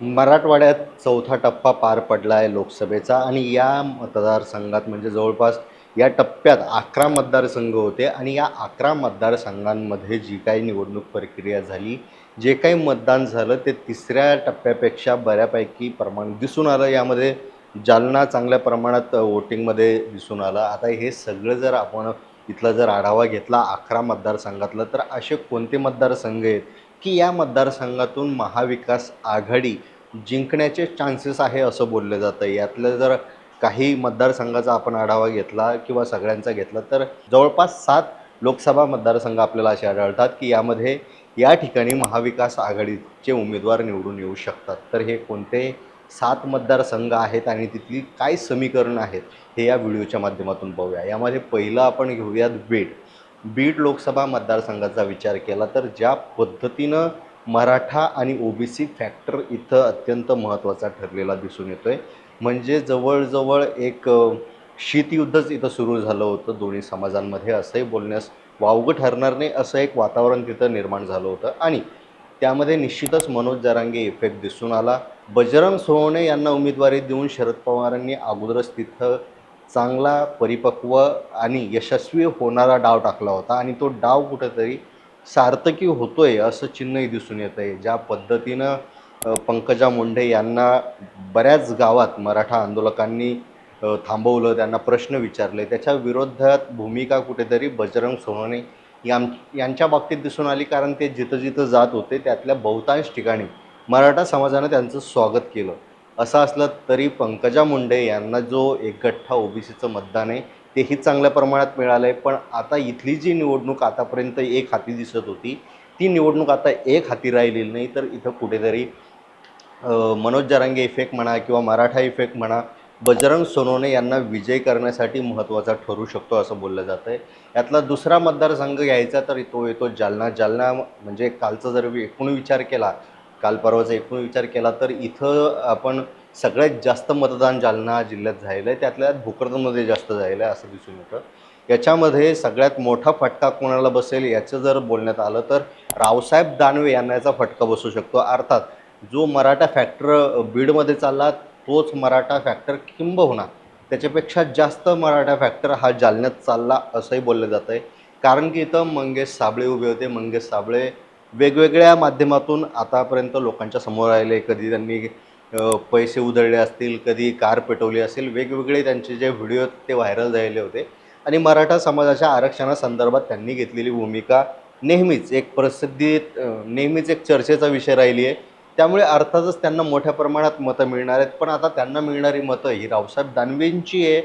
मराठवाड्यात चौथा टप्पा पार पडला आहे लोकसभेचा आणि या मतदारसंघात म्हणजे जवळपास या टप्प्यात अकरा मतदारसंघ होते आणि या अकरा मतदारसंघांमध्ये जी काही निवडणूक प्रक्रिया झाली जे काही मतदान झालं ते तिसऱ्या टप्प्यापेक्षा बऱ्यापैकी प्रमाण दिसून आलं. यामध्ये जालना चांगल्या प्रमाणात वोटिंगमध्ये दिसून आलं. आता हे सगळं जर आपण इथला जर आढावा घेतला अकरा मतदारसंघातलं तर असे कोणते मतदारसंघ आहेत की या मतदारसंघातून महाविकास आघाडी जिंकण्याचे चान्सेस आहे असं बोललं जातं. यातलं जर काही मतदारसंघाचा आपण आढावा घेतला किंवा सगळ्यांचा घेतला तर जवळपास सात लोकसभा मतदारसंघ आपल्याला असे आढळतात की यामध्ये या ठिकाणी महाविकास आघाडीचे उमेदवार निवडून येऊ शकतात. तर हे कोणते सात मतदारसंघ आहेत आणि तिथली काय समीकरण आहेत हे या व्हिडिओच्या माध्यमातून पाहूया. यामध्ये पहिलं आपण घेऊयात बीड. बीड लोकसभा मतदारसंघाचा विचार केला तर ज्या पद्धतीनं मराठा आणि ओबीसी फॅक्टर इथं अत्यंत महत्त्वाचा ठरलेला दिसून येतो आहे म्हणजे जवळजवळ एक शीतयुद्धच इथं सुरू झालं होतं दोन्ही समाजांमध्ये. असंही बोलण्यास वावगं ठरणार नाही असं एक वातावरण तिथं निर्माण झालं होतं. आणि त्यामध्ये निश्चितच मनोज जरांगे इफेक्ट दिसून आला. बजरंग सोहणे यांना उमेदवारी देऊन शरद पवारांनी अगोदरच तिथं चांगला परिपक्व आणि यशस्वी होणारा डाव टाकला होता आणि तो डाव कुठेतरी सार्थकी होतोय असं चिन्हही दिसून येतं आहे ज्या पद्धतीनं पंकजा मुंडे यांना बऱ्याच गावात मराठा आंदोलकांनी थांबवलं त्यांना प्रश्न विचारले त्याच्या विरोधात भूमिका कुठेतरी बजरंग सोनवणे यां यांच्या बाबतीत दिसून आली कारण ते जिथं जिथं जात होते त्यातल्या बहुतांश ठिकाणी मराठा समाजानं त्यांचं स्वागत केलं. असं असलं तरी पंकजा मुंडे यांना जो एक गठ्ठा ओबीसीचं मतदान आहे तेही चांगल्या प्रमाणात मिळालं आहे पण आता इथली जी निवडणूक आतापर्यंत एक हाती दिसत होती ती निवडणूक आता एक हाती राहिलेली नाही. तर इथं कुठेतरी मनोज जरांगे इफेक्ट म्हणा किंवा मराठा इफेक्ट म्हणा बजरंग सोनोने यांना विजय करण्यासाठी महत्त्वाचा ठरू शकतो असं बोललं जातं आहे यातला दुसरा मतदारसंघ घ्यायचा तर तो येतो जालना. जालना म्हणजे कालचा जर एकूण विचार केला काल परवाचा एकूण विचार केला तर इथं आपण सगळ्यात जास्त मतदान जालना जिल्ह्यात झालेलं आहे. त्यातल्या भोकरदनमध्ये जास्त झालेलं आहे असं दिसून येतं. याच्यामध्ये सगळ्यात मोठा फटका कोणाला बसेल याचं जर बोलण्यात आलं तर रावसाहेब दानवे यांना याचा फटका बसू शकतो. अर्थात जो मराठा फॅक्टर बीडमध्ये चालला तोच मराठा फॅक्टर किंबहुना त्याच्यापेक्षा जास्त मराठा फॅक्टर हा जालन्यात चालला असंही बोललं जातं आहे कारण की इथं मंगेश साबळे उभे होते. मंगेश साबळे वेगवेगळ्या माध्यमातून आतापर्यंत लोकांच्या समोर आले कधी त्यांनी पैसे उधळले असतील कधी कार पेटवली असेल वेगवेगळे त्यांचे जे व्हिडिओ ते व्हायरल झालेले होते. आणि मराठा समाजाच्या आरक्षणासंदर्भात त्यांनी घेतलेली भूमिका नेहमीच एक प्रसिद्धीत नेहमीच एक चर्चेचा विषय राहिली आहे. त्यामुळे अर्थातच त्यांना मोठ्या प्रमाणात मतं मिळणार आहेत. पण आता त्यांना मिळणारी मतं ही रावसाहेब दानवेंची आहे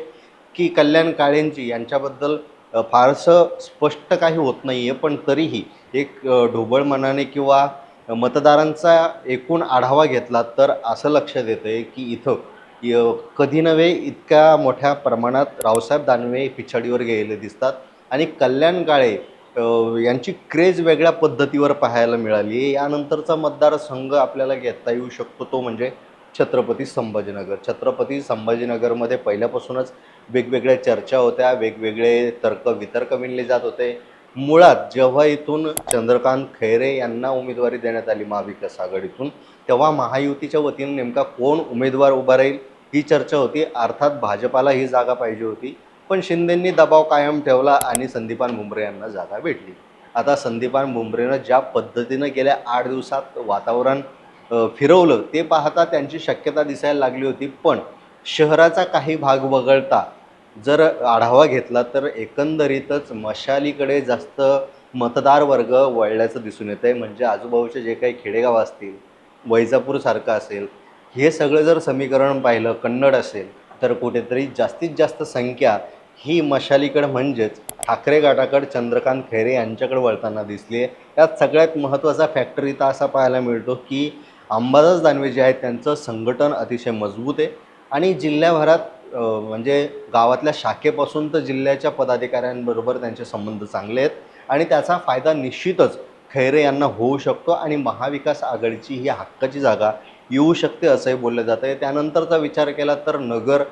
की कल्याण काळेंची? यांच्याबद्दल फारसं स्पष्ट काही होत नाही आहे पण तरीही एक ढोबळ मनाने किंवा मतदारांचा एकूण आढावा घेतला तर असं लक्षात येतं आहे की इथं य- कधी नव्हे इतक्या मोठ्या प्रमाणात रावसाहेब दानवे पिछाडीवर गेलेले दिसतात आणि कल्याण काळे यांची क्रेज वेगळ्या पद्धतीवर पाहायला मिळाली. आहे यानंतरचा मतदारसंघ आपल्याला घेता येऊ शकतो तो म्हणजे छत्रपती संभाजीनगर. छत्रपती संभाजीनगरमध्ये पहिल्यापासूनच वेगवेगळ्या चर्चा होत्या वेगवेगळे तर्क वितर्क विणले जात होते. मुळात जेव्हा इथून चंद्रकांत खैरे यांना उमेदवारी देण्यात आली महाविकास आघाडीतून तेव्हा महायुतीच्या वतीने नेमका कोण उमेदवार उभा राहील ही चर्चा होती. अर्थात भाजपाला ही जागा पाहिजे होती. पण शिंदेंनी दबाव कायम ठेवला आणि संदीपान भुमरे यांना जागा भेटली. आता संदीपान भुमरेनं ज्या पद्धतीनं गेल्या आठ दिवसात वातावरण फिरवलं ते पाहता त्यांची शक्यता दिसायला लागली होती. पण शहराचा काही भाग वगळता जर आढावा घेतला तर एकंदरीतच मशालीकडे जास्त मतदार वर्ग वळल्याचं दिसून येतं आहे म्हणजे आजूबाजूचे जे काही खेडेगाव असतील वैजापूरसारखं असेल हे सगळं जर समीकरण पाहिलं कन्नड असेल तर कुठेतरी जास्तीत जास्त संख्या ही मशालीकडं म्हणजेच ठाकरे गटाकडे चंद्रकांत खैरे यांच्याकडे वळताना दिसली आहे. यात सगळ्यात महत्त्वाचा फॅक्टर इथं असा पाहायला मिळतो की अंबादास दानवे जे आहेत त्यांचं संघटन अतिशय मजबूत आहे. आणि जिल्ह्याभरात म्हणजे गावातल्या शाखेपासून तर जिल्ह्याच्या पदाधिकाऱ्यांबरोबर त्यांचे संबंध चांगले आहेत आणि त्याचा फायदा निश्चितच खैरे यांना होऊ शकतो आणि महाविकास आघाडीची ही हक्काची जागा येऊ शकते असंही बोललं जातं आहे त्यानंतरचा विचार केला तर नगर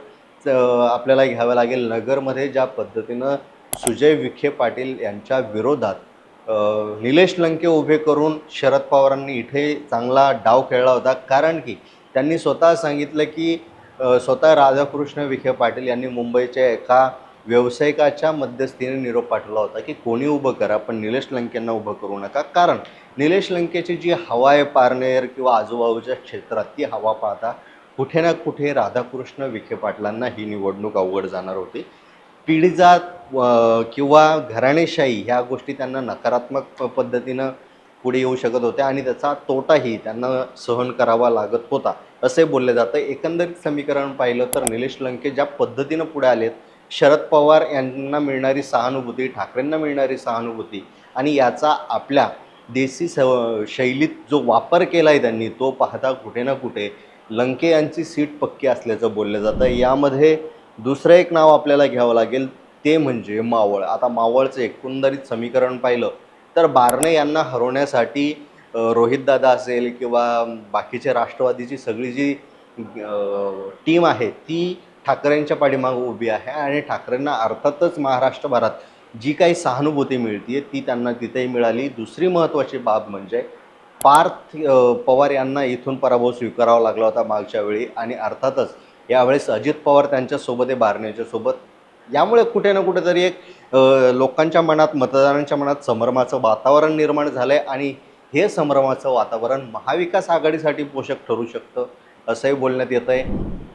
आपल्याला घ्यावं लागेल नगरमध्ये ज्या पद्धतीनं सुजय विखे पाटील यांच्या विरोधात निलेश लंके उभे करून शरद पवारांनी इथे चांगला डाव खेळला होता. कारण की त्यांनी स्वतः सांगितलं की स्वतः राधाकृष्ण विखे पाटील यांनी मुंबईच्या एका व्यावसायिकाच्या मध्यस्थीने निरोप पाठवला होता की कोणी उभं करा पण निलेश लंकेंना उभं करू नका. कारण निलेश लंकेची जी हवा आहे पारनेर किंवा आजूबाजूच्या क्षेत्रात ती हवा पाहता कुठे ना कुठे राधाकृष्ण विखे पाटलांना ही निवडणूक अवघड जाणार होती. पिढीजात किंवा घराणेशाही ह्या गोष्टी त्यांना नकारात्मक पद्धतीनं पुढे येऊ शकत होत्या आणि त्याचा तोटाही त्यांना सहन करावा लागत होता. असे बोलले जातं. एकंदरीत समीकरण पाहिलं तर निलेश लंके ज्या पद्धतीनं पुढे आलेत शरद पवार यांना मिळणारी सहानुभूती ठाकरेंना मिळणारी सहानुभूती आणि याचा आपल्या देसी स शैलीत जो वापर केला आहे त्यांनी तो पाहता कुठे ना कुठे लंके यांची सीट पक्की असल्याचं बोललं जातं. यामध्ये दुसरं एक नाव आपल्याला घ्यावं लागेल ते म्हणजे मावळ. आता मावळचं एकंदरीत समीकरण पाहिलं तर बारणे यांना हरवण्यासाठी रोहितदादा असेल किंवा बाकीचे राष्ट्रवादीची सगळी जी टीम आहे ती ठाकरेंच्या पाठीमागं उभी आहे आणि ठाकरेंना अर्थातच महाराष्ट्रभरात जी काही सहानुभूती मिळते ती त्यांना तिथेही मिळाली. दुसरी महत्त्वाची बाब म्हणजे पार्थ पवार यांना इथून पराभव स्वीकारावा लागला होता मागच्या वेळी आणि अर्थातच यावेळेस अजित पवार त्यांच्यासोबत आहे बारण्याच्या सोबत. यामुळे कुठे ना कुठेतरी एक लोकांच्या मनात मतदारांच्या मनात संभ्रमाचं वातावरण निर्माण झालं आहे आणि हे संभ्रमाचं वातावरण महाविकास आघाडीसाठी पोषक ठरू शकतं असंही बोलण्यात येत आहे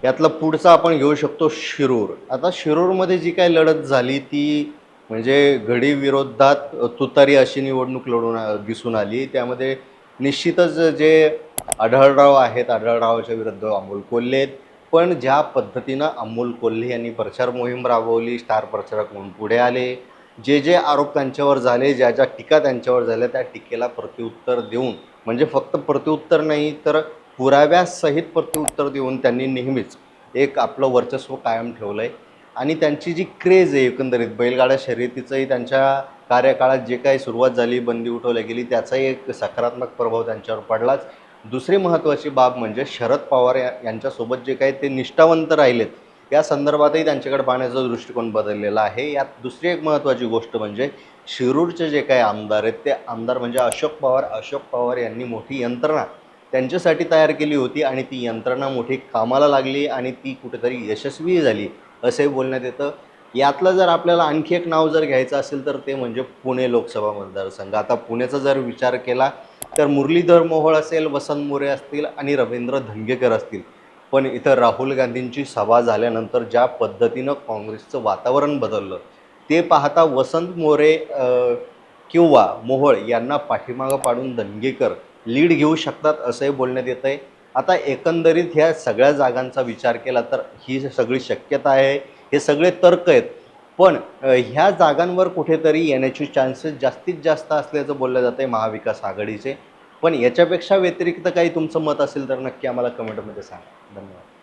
यातलं पुढचं आपण घेऊ शकतो शिरूर. आता शिरूरमध्ये जी काही लढत झाली ती म्हणजे घडी विरोधात तुतारी अशी निवडणूक लढून दिसून आली. त्यामध्ये निश्चितच जे आढळराव आहेत आढळरावाच्या विरुद्ध अमोल कोल्हे आहेत. पण ज्या पद्धतीनं अमोल कोल्हे यांनी प्रचार मोहीम राबवली स्टार प्रचारक म्हणून पुढे आले जे जे आरोप त्यांच्यावर झाले ज्या ज्या टीका त्यांच्यावर झाल्या त्या टीकेला प्रत्युत्तर देऊन म्हणजे फक्त प्रत्युत्तर नाही तर पुराव्यासहित प्रत्युत्तर देऊन त्यांनी नेहमीच एक आपलं वर्चस्व कायम ठेवलं आहे आणि त्यांची जी क्रेज आहे एकंदरीत बैलगाड्या शर्यतीचंही त्यांच्या कार्यकाळात जे काही सुरुवात झाली बंदी उठवल्या गेली त्याचाही एक सकारात्मक प्रभाव त्यांच्यावर पडलाच. दुसरी महत्त्वाची बाब म्हणजे शरद पवार या यांच्यासोबत जे काही ते निष्ठावंत राहिलेत या संदर्भातही त्यांच्याकडे पाहण्याचा दृष्टिकोन बदललेला आहे. यात दुसरी एक महत्त्वाची गोष्ट म्हणजे शिरूरचे जे काही आमदार आहेत ते आमदार म्हणजे अशोक पवार. अशोक पवार यांनी मोठी यंत्रणा त्यांच्यासाठी तयार केली होती आणि ती यंत्रणा मोठी कामाला लागली आणि ती कुठेतरी यशस्वी झाली असे बोलण्यात येतं. यातलं जर आपल्याला आणखी एक नाव जर घ्यायचं असेल तर ते म्हणजे पुणे लोकसभा मतदारसंघ. आता पुण्याचा जर विचार केला तर मुरलीधर मोहोळ असेल वसंत मोरे असतील आणि रवींद्र धंगेकर असतील. पण इथं राहुल गांधींची सभा झाल्यानंतर ज्या पद्धतीनं काँग्रेसचं वातावरण बदललं ते पाहता वसंत मोरे किंवा मोहोळ यांना पाठीमागं पाडून दंगेकर लीड घेऊ शकतात असंही बोलण्यात येतं आहे आता एकंदरीत ह्या सगळ्या जागांचा विचार केला तर ही सगळी शक्यता आहे हे सगळे तर्क आहेत. पण ह्या जागांवर कुठेतरी येण्याचे चान्सेस जास्तीत जास्त असल्याचं बोललं जातं आहे महाविकास आघाडीचे. पण याच्यापेक्षा व्यतिरिक्त काही तुमचं मत असेल तर नक्की आम्हाला कमेंटमध्ये सांगा. धन्यवाद.